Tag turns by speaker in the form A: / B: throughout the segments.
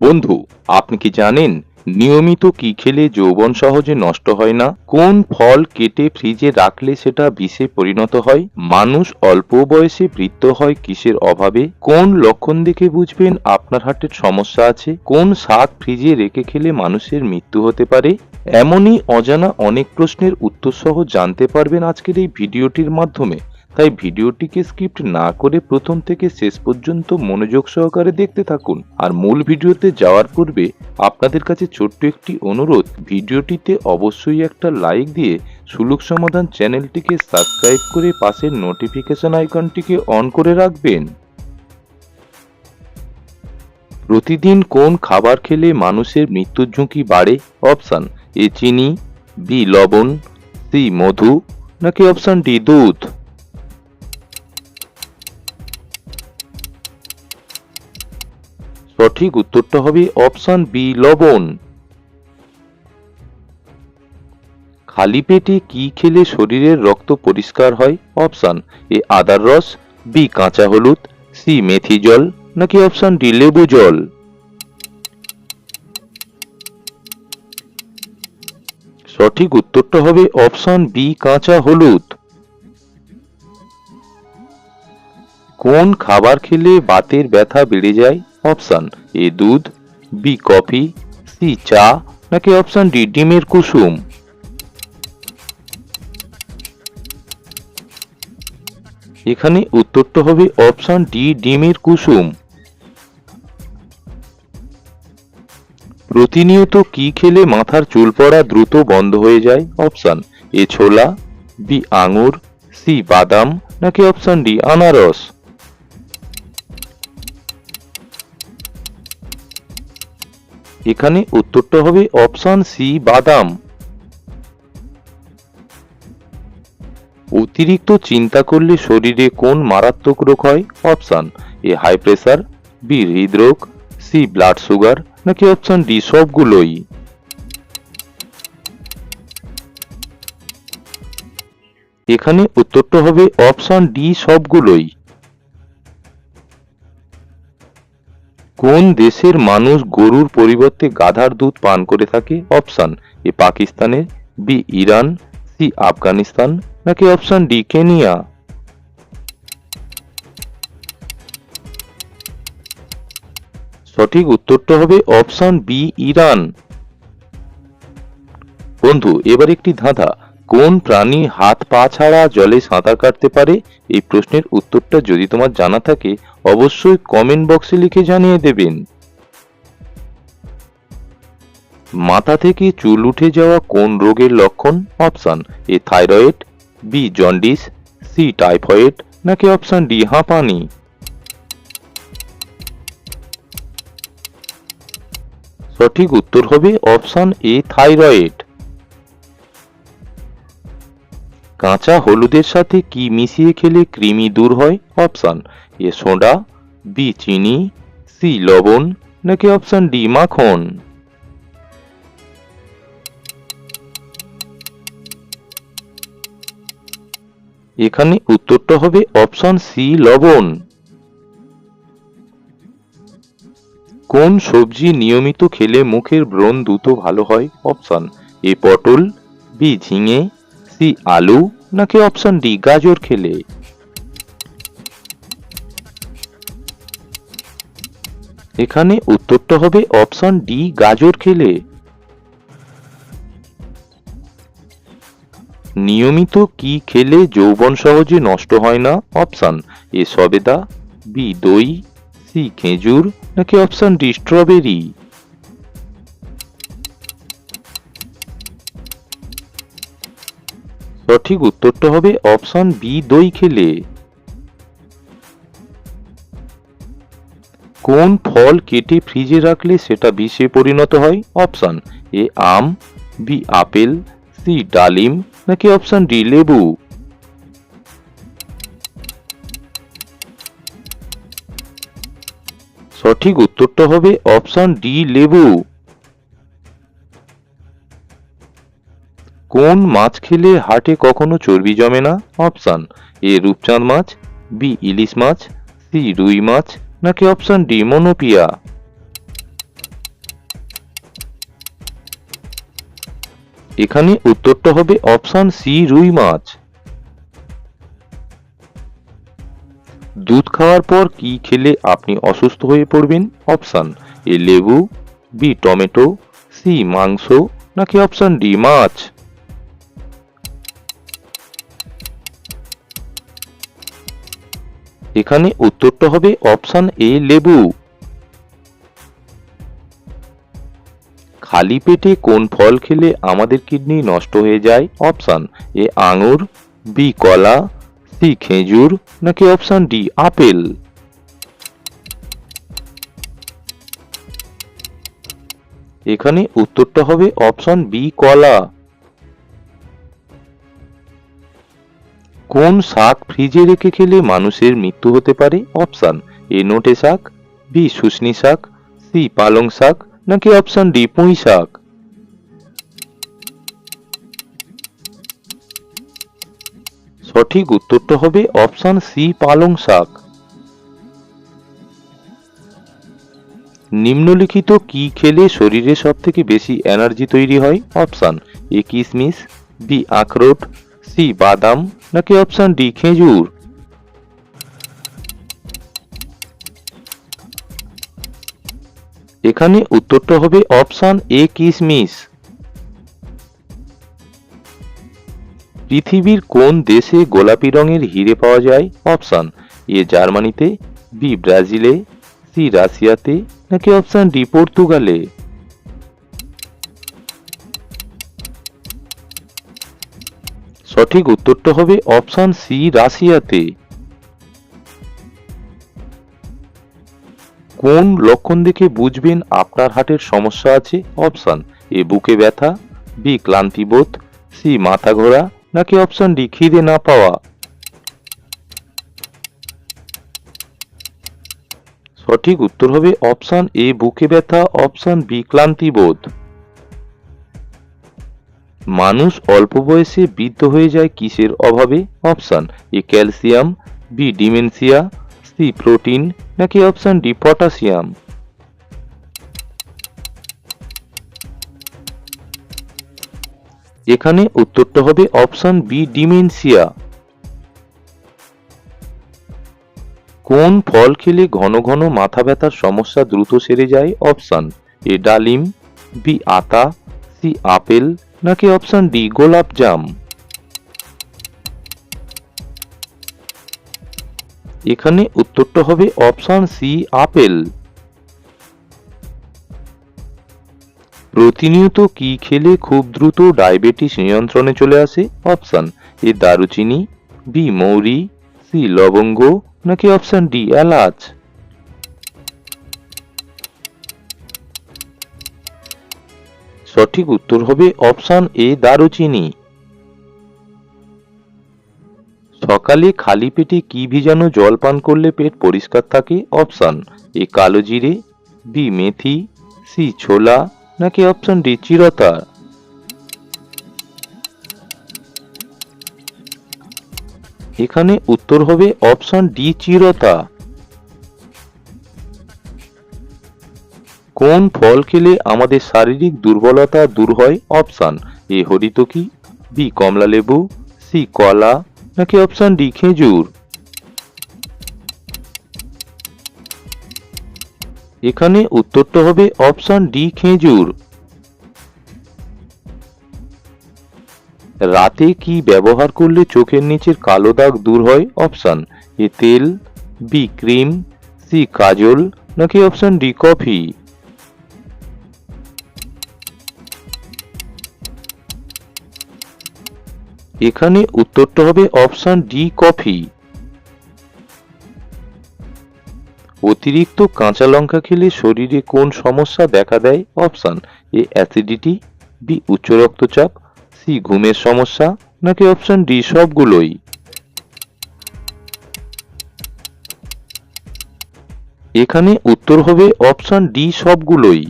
A: বন্ধু, আপনি কি জানেন নিয়মিত কি খেলে যৌবন সহজে নষ্ট হয় না? কোন ফল কেটে ফ্রিজে রাখলে সেটা বিষে পরিণত হয়? মানুষ অল্প বয়সে বৃদ্ধ হয় কিসের অভাবে? কোন লক্ষণ দেখে বুঝবেন আপনার হার্টের সমস্যা আছে? কোন শাক ফ্রিজে রেখে খেলে মানুষের মৃত্যু হতে পারে? এমনই অজানা অনেক প্রশ্নের উত্তর সহ জানতে পারবেন আজকের এই ভিডিওটির মাধ্যমে। তাই ভিডিওটিকে স্কিপ্ট না করে প্রথম থেকে শেষ পর্যন্ত মনোযোগ সহকারে দেখতে থাকুন। আর মূল ভিডিওতে যাওয়ার পূর্বে আপনাদের কাছে ছোট্ট একটি অনুরোধ, ভিডিওটিতে অবশ্যই একটা লাইক দিয়ে সুলুক সমাধান চ্যানেলটিকে সাবস্ক্রাইব করে পাশের নোটিফিকেশন আইকনটিকে অন করে রাখবেন। প্রতিদিন কোন খাবার খেলে মানুষের মৃত্যুর ঝুঁকি বাড়ে? অপশান এ চিনি, বি লবণ, সি মধু, নাকি অপশান ডি দুধ? সঠিক উত্তরটা হবে অপশন বি, লবণ। খালি পেটে কি খেলে শরীরের রক্ত পরিষ্কার হয়? অপশন এ, আদার রস, বি, কাঁচা হলুদ, সি, মেথি জল, নাকি অপশন ডি, লেবু জল? সঠিক উত্তরটা হবে অপশন বি, কাঁচা হলুদ। কোন খাবার খেলে বাতের ব্যথা বেড়ে যায়? অপশন এ দুধ, বি কফি, সি চা, নাকি অপশন ডি ডিমের কুসুম? এখানে উত্তরটা হবে অপশন ডি ডিমের কুসুম। প্রতিনিয়ত কি খেলে মাথার চুল পড়া দ্রুত বন্ধ হয়ে যায়? অপশন এ ছোলা, বি আঙুর, সি বাদাম, নাকি অপশন ডি আনারস? এখানে উত্তরটা হবে অপশন সি, বাদাম। অতিরিক্ত চিন্তা করলে শরীরে কোন মারাত্মক রোগ হয়? Option A, high pressure, B, হৃদরোগ, সি, ব্লাড সুগার, নাকি অপশন ডি, সবগুলোই। এখানে উত্তরটা হবে অপশন ডি, সবগুলোই। কোন দেশের মানুষ গরুর পরিবর্তে গাধার দুধ পান করে থাকে? অপশন, এ পাকিস্তানের, বি, ইরান, সি, আফগানিস্তান, নাকি অপশন ডি, কেনিয়া? সঠিক উত্তরটা হবে অপশন বি, ইরান। বন্ধু, এবার একটি ধাঁধা। কোন প্রাণী হাত পা ছাড়া জলে সাঁতার কাটতে পারে? এই প্রশ্নের উত্তরটা যদি তোমার জানা থাকে, অবশ্যই কমেন্ট বক্সে লিখে জানিয়ে দেবেন। মাথা থেকে চুল উঠে যাওয়া কোন রোগের লক্ষণ? Option A thyroid B jaundice C typhoid নাকি অপশন ডি হাঁপানি? সঠিক উত্তর হবে অপশন এ থাইরয়েড কাঁচা হলুদের সাথে কি মিশিয়ে খেলে কৃমি দূর হয়? অপশান এ সোডা, বি চিনি, সি লবণ, নাকি অপশান ডি মাখন? এখানে উত্তরটা হবে অপশন সি লবণ। কোন সবজি নিয়মিত খেলে মুখের ব্রণ দ্রুত ভালো হয়? অপশন এ পটল, বি ঝিঙে সি আলু নাকি অপশন ডি গাজর খেলে? এখানে উত্তরটা হবে অপশন ডি গাজর খেলে। নিয়মিত কি খেলে যৌবন সহজে নষ্ট হয় না? অপশন এ সবেদা বি দই সি খেজুর, নাকি অপশন ডি স্ট্রবেরি সঠিক উত্তরটা হবে অপশন বি, দই খেলে। কোন ফল কেটে ফ্রিজে রাখলে সেটা বিষে পরিণত হয়? অপশন এ, আম, বি, আপেল, সি, ডালিম, নাকি অপশন ডি, লেবু? সঠিক উত্তরটা হবে অপশন ডি, লেবু। কোন মাছ খেলে হাটে কখনো চর্বি জমে না? অপশান এ রূপচাঁদ মাছ, বি ইলিশ মাছ, সি রুই মাছ, নাকি অপশান ডি মনোপিয়া? এখানে উত্তরটা হবে অপশান সি রুই মাছ। দুধ খাওয়ার পর কি খেলে আপনি অসুস্থ হয়ে পড়বেন? অপশান এ লেবু, বি টমেটো, সি মাংস, নাকি অপশান ডি মাছ? এখানে উত্তরটা হবে অপশন এ, লেবু। খালি পেটে কোন ফল খেলে আমাদের কিডনি নষ্ট হয়ে যায়? অপশন এ, আঙুর, বি, কলা, সি, খেজুর, নাকি অপশন ডি, আপেল? এখানে উত্তরটা হবে অপশন বি, কলা। কোন শাক ফ্রিজে রেখে খেলে মানুষের মৃত্যু হতে পারে? অপশন এ নোটে শাক, বি শুশনি শাক, সি পালং শাক, নাকি অপশন ডি পুঁই শাক? সঠিক উত্তরটা হবে অপশন সি পালং শাক। নিম্নলিখিত কি খেলে শরীরে সব থেকে বেশি এনার্জি তৈরি হয়? অপশন এ কিশমিশ বি আখরোট সি বাদাম নাকি অপশন ডি খেজুর? এখানে উত্তরটা হবে অপশন এ কিশমিশ পৃথিবীর কোন দেশে গোলাপি রঙের হিরে পাওয়া যায়? অপশন এ জার্মানিতে, বি ব্রাজিলে, সি রাশিয়াতে নাকি অপশন ডি পর্তুগালে? সঠিক উত্তরটা হবে অপশন সি, রাশিয়াতে। কোন লক্ষণ দেখে বুঝবেন আপনার হার্টের সমস্যা আছে? অপশন এ, বুকে ব্যথা, বি ক্লান্তিবোধ সি, মাথা ঘোরা, নাকি অপশন ডি, খিদে না পাওয়া? সঠিক উত্তর হবে অপশন এ, বুকে ব্যথা, অপশন বি ক্লান্তিবোধ মানুষ অল্প বয়সে বৃদ্ধ হয়ে যায় কিসের অভাবে? Option, A calcium, B dementia C protein, নাকি অপশন ডি পটাশিয়াম? এখানে উত্তরটা হবে অপশান বি ডিমেনসিয়া কোন ফল খেলে ঘন ঘন মাথা ব্যথার সমস্যা দ্রুত সেরে যায়? অপশান, এ ডালিম, বি আতা, সি আপেল নাকি অপশন ডি গোলাপ জাম? এখানে উত্তরটা হবে অপশন সি আপেল। প্রতিনিয়ত কি খেলে খুব দ্রুত ডায়াবেটিস নিয়ন্ত্রণে চলে আসে? অপশন এ দারুচিনি বি মৌরি সি লবঙ্গ, নাকি অপশন ডি এলাচ? সঠিক উত্তর হবে অপশন এ, দারুচিনি। সকালে খালি পেটে কি ভিজানো জল পান করলে পেট পরিষ্কার থাকে? অপশন এ, কালো জিরে, বি, মেথি, সি, ছোলা, নাকি অপশন ডি, চিরতা। এখানে উত্তর হবে অপশন ডি, চিরতা। কোন ফল খেলে আমাদের শারীরিক দুর্বলতা দূর হয়? অপশান এ হরিতকি বি কমলা লেবু সি কলা, নাকি অপশান ডি খেজুর? এখানে উত্তরটা হবে অপশান ডি খেজুর। রাতে কি ব্যবহার করলে চোখের নিচের কালো দাগ দূর হয়? অপশান এ তেল বি ক্রিম সি কাজল, নাকি অপশান ডি কফি? এখানে উত্তরটা হবে অপশন ডি কফি। অতিরিক্ত কাঁচা লঙ্কা খেলে শরীরে কোন সমস্যা দেখা দেয়? অপশান এ, অ্যাসিডিটি বি উচ্চ রক্তচাপ সি ঘুমের সমস্যা, নাকি অপশান ডি সবগুলোই। এখানে উত্তর হবে অপশান ডি সবগুলোই।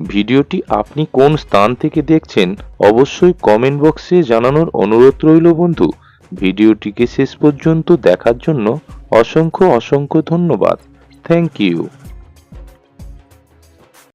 A: ভিডিওটি আপনি কোন স্থান থেকে দেখছেন, অবশ্যই কমেন্ট বক্সে জানানোর অনুরোধ রইল বন্ধু। ভিডিওটিকে শেষ পর্যন্ত দেখার জন্য অসংখ্য অসংখ্য ধন্যবাদ। Thank you